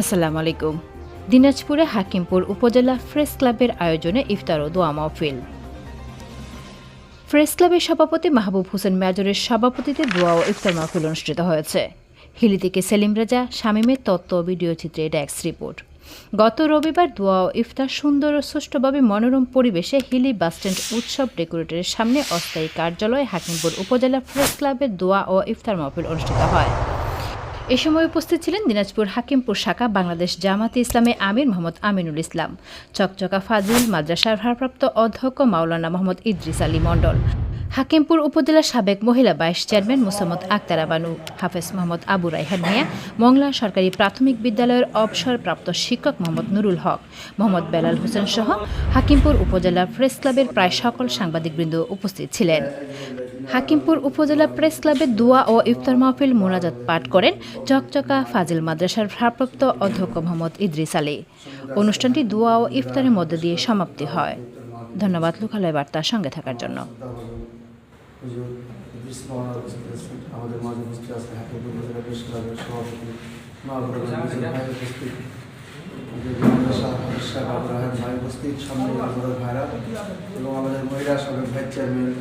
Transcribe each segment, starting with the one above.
আসসালামু আলাইকুম দিনাজপুরে হাকিমপুর উপজেলা প্রেস ক্লাবের আয়োজনে ইফতার ও দোয়া মাহফিল। প্রেস ক্লাবের সভাপতি মাহবুব হোসেন মেজরের সভাপতিতে দোয়া ও ইফতার মাহফিল অনুষ্ঠিত হয়েছে। হিলি থেকে সেলিম রেজা শামীমের তত্ত্ব ও ভিডিও চিত্রে ডেস্ক রিপোর্ট। গত রবিবার দোয়া ও ইফতার সুন্দর ও সুষ্ঠুভাবে মনোরম পরিবেশে হিলি বাসস্ট্যান্ড উৎসব ডেকোরেটরের সামনে অস্থায়ী কার্যালয়ে হাকিমপুর উপজেলা প্রেস ক্লাবের দোয়া ও ইফতার মাহফিল অনুষ্ঠিত হয়। এ সময় উপস্থিত ছিলেন দিনাজপুর হাকিমপুর শাখা বাংলাদেশ জামাতে ইসলামে আমির মোহাম্মদ আমিনুল ইসলাম, চকচকা ফাজিল, মাদ্রাসার ভারপ্রাপ্ত অধ্যক্ষ মাওলানা মোহাম্মদ ইদ্রিস আলী মণ্ডল, হাকিমপুর উপজেলার সাবেক মহিলা ভাইস চেয়ারম্যান মোসাম্মদ আক্তারা বানু হাফেজ মোহাম্মদ আবু রাইহান মিয়া, মংলা সরকারি প্রাথমিক বিদ্যালয়ের অবসরপ্রাপ্ত শিক্ষক মোহাম্মদ নুরুল হক, মোহাম্মদ বেলাল হোসেন সহ হাকিমপুর উপজেলা প্রেস ক্লাবের প্রায় সকল সাংবাদিকবৃন্দ উপস্থিত ছিলেন। হাকিমপুর উপজেলা প্রেস ক্লাবে দোয়া ও ইফতার মাহফিল মোনাজাত পাঠ করেন চকচকা ফাজিল মাদ্রাসার ভারপ্রাপ্ত অধ্যক্ষ মোহাম্মদ ইদ্রিস আলী। অনুষ্ঠানটি দোয়া ও ইফতারের মধ্য দিয়ে সমাপ্তি হয়। ধন্যবাদ, লোকালয় বার্তার সঙ্গে থাকার জন্য। আমাদের ভাইরা এবং আমাদের মহিলা সাবেক ভাইস চেয়ারম্যান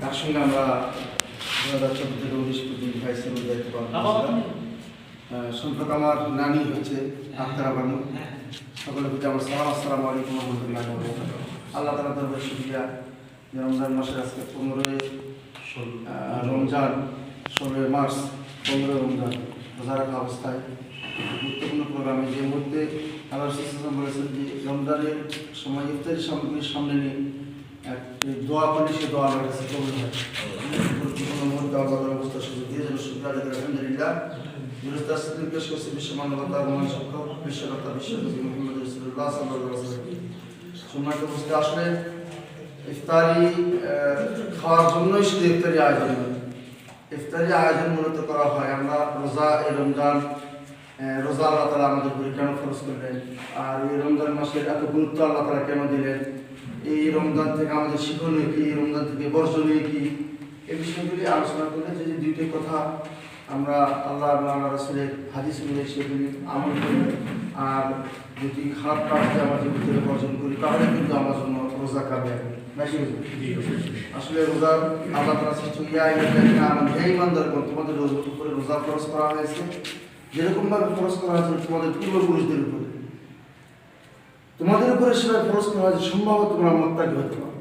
তার সঙ্গে আমরা দু হাজার চোদ্দ থেকে উনিশ পর্যন্ত ভাইস চেয়ারম্যান দায়িত্ব পালন করেছিলাম আমার নানি হচ্ছে আখতারা বানু সকলের প্রতি আমার সালাম আসসালামু আলাইকুম রহমতুল্লাহ আল্লাহ তালা দরবার শুক্রিয়া। রমজান মাসের আজকে পনেরোই রমজান ষোলোই মার্চ পনেরোই রমজান রোজা রাখা অবস্থায় গুরুত্বপূর্ণ প্রোগ্রামে যে মুহূর্তে আল্লাহ বলেছেন যে রমজানের সময় ইফতারি সামগ্রীর সামনে নিয়ে দোয়া করলে সে দোয়া আমার কাছে কবুল খাওয়ার জন্যই শুধু ইফতারি আয়োজন। ইফতারি আয়োজন মূলত করা হয়। আমরা রোজা, এই রমজান রোজা আল্লাহ আমাদের উপরে কেন খরচ করলেন। আর এই রমজান মাসের এত গুরুত্ব আল্লাহ কেন দিলেন? এই রমজান থেকে আমাদের শিক্ষণীয় কি এই রমজান থেকে বর্জনীয় কি এই বিষয়গুলি আলোচনা করলে যে দুইটি কথা আমরা আল্লাহ আল্লাহ রসুলের হাদিস মিলে সেগুলি আমল করি আর যদি খারাপ কাজকে আমাদের ভিতরে বর্জন করি তাহলে কিন্তু আমার জন্য রোজা কাবে আসলে রোজার আল্লাহ তালা সৃষ্টি ইয়া ইমানদার কোন তোমাদের রোজ উপরে রোজা খরচ করা হয়েছে। যেরকমভাবে খরচ করা হয়েছে তোমাদের পূর্বপুরুষদের উপরে। তোমাদের উপরে সেভাবে খরচ করা হয়েছে সম্ভব তোমরা মোত্তাকি হতে পারো।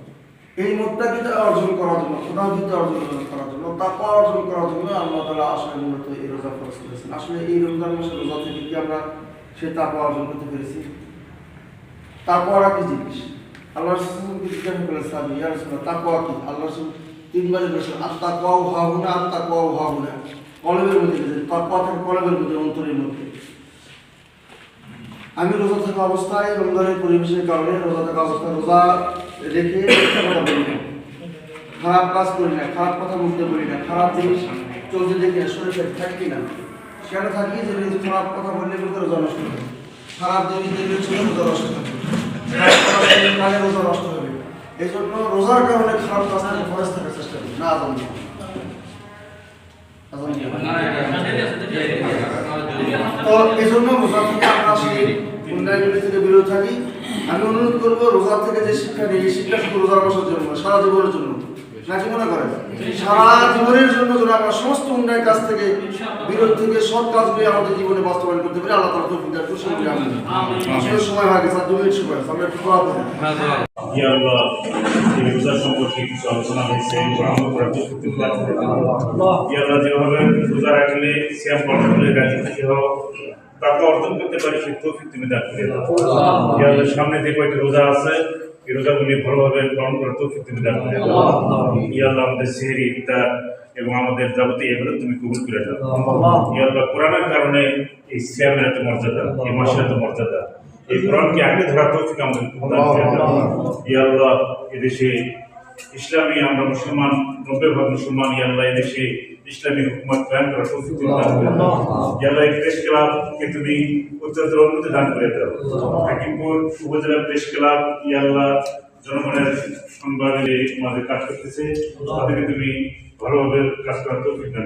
এই মোত্তাকিটা অর্জন করার জন্য খোদাহিতে অর্জন করার জন্য, তাপা অর্জন করার জন্য আল্লাহ তালা আসলে মূলত এই রোজা খরচ করেছেন। আসলে এই রমজান মাসের রোজা থেকে কি আমরা সেই তাপা অর্জন করতে পেরেছি? তাকওয়ারা কি জিনিস? আল্লাহ রাসূলকে জিজ্ঞাসা করেন সাহাবী, ইয়া রাসূলুল্লাহ তাকওয়া কি? আল্লাহ রাসূল তিনবার বলেছেন হাহুনা কলবের মধ্যে থাকে মধ্যে, অন্তরের মধ্যে। আমি রোজা থাকা অবস্থায় রমজানের পরিবেশের কারণে রোজা থাকা অবস্থায় রোজা রেখে খারাপ কাজ করি না, খারাপ কথা বলতে বলি না, খারাপ জিনিস চলতে দেখি না, শরীরে থাকি না। সেখানে থাকি যে খারাপ কথা বললে কিন্তু রোজা নষ্ট হবে খারাপ জিনিস দেখলে ছিল রোজা নষ্ট হবে কানে রোজা নষ্ট হবে এই জন্য রোজার কারণে খারাপ কাজ থেকে ফরেজ থাকার চেষ্টা করি, না আদম তো এই জন্য আমরা সেই থেকে বিরত থাকি। আমি অনুরোধ করব রোজা থেকে যে শিক্ষা নিয়ে এই শিক্ষা শুধু রোজার বসার জন্য সারা জীবনের জন্য। নাকি মনে করেন। সারা জীবনের জন্য যেন আমরা সমস্ত উন্নয়ন কাজ থেকে বিরত থেকে সব কাজগুলি আমাদের জীবনে বাস্তবায়ন করতে পারি, আল্লাহ তালা তৌফিক দান করুন আসলে সময় হয়ে গেছে দু মিনিট সময় আমরা একটু দোয়া করি সম্পর্কে কিছু আলোচনা যেভাবে তাকে অর্জন করতে পারি সে তৌফিক তুমি দান করে দাও। সামনে যে কয়েকটি রোজা আছে এই রোজাগুলি ভালোভাবে পালন করার তৌফিক তুমি দান করে দাও। ইয়া আমাদের সেহরি ইফতার এবং আমাদের যাবতীয় এগুলো তুমি কবুল করে দাও। ইয়া আল্লাহ কোরআনের কারণে এই সিয়ামের এত মর্যাদা এই মাসের এত মর্যাদা। এই কোরআনকে আগে ধরার তৌফিক আমাদের ইয়া আল্লাহ এদেশে ইসলামী আমরা মুসলমান নব্বই ভাগ মুসলমান ইয়াল্লাহ দেশে ইসলামী হুকুমত কায়ম করার প্রস্তুতি দান করে ইয়াল্লাহ প্রেস ক্লাবকে তুমি উত্তরোত্তর উন্নতি দান করে দাও। হাকিমপুর উপজেলা প্রেস ক্লাব ইয়াল্লাহ জনগণের সংবাদে মাঝে কাজ করতেছে। তাদেরকে তুমি ভালোভাবে কাজ করার তৌফিক দান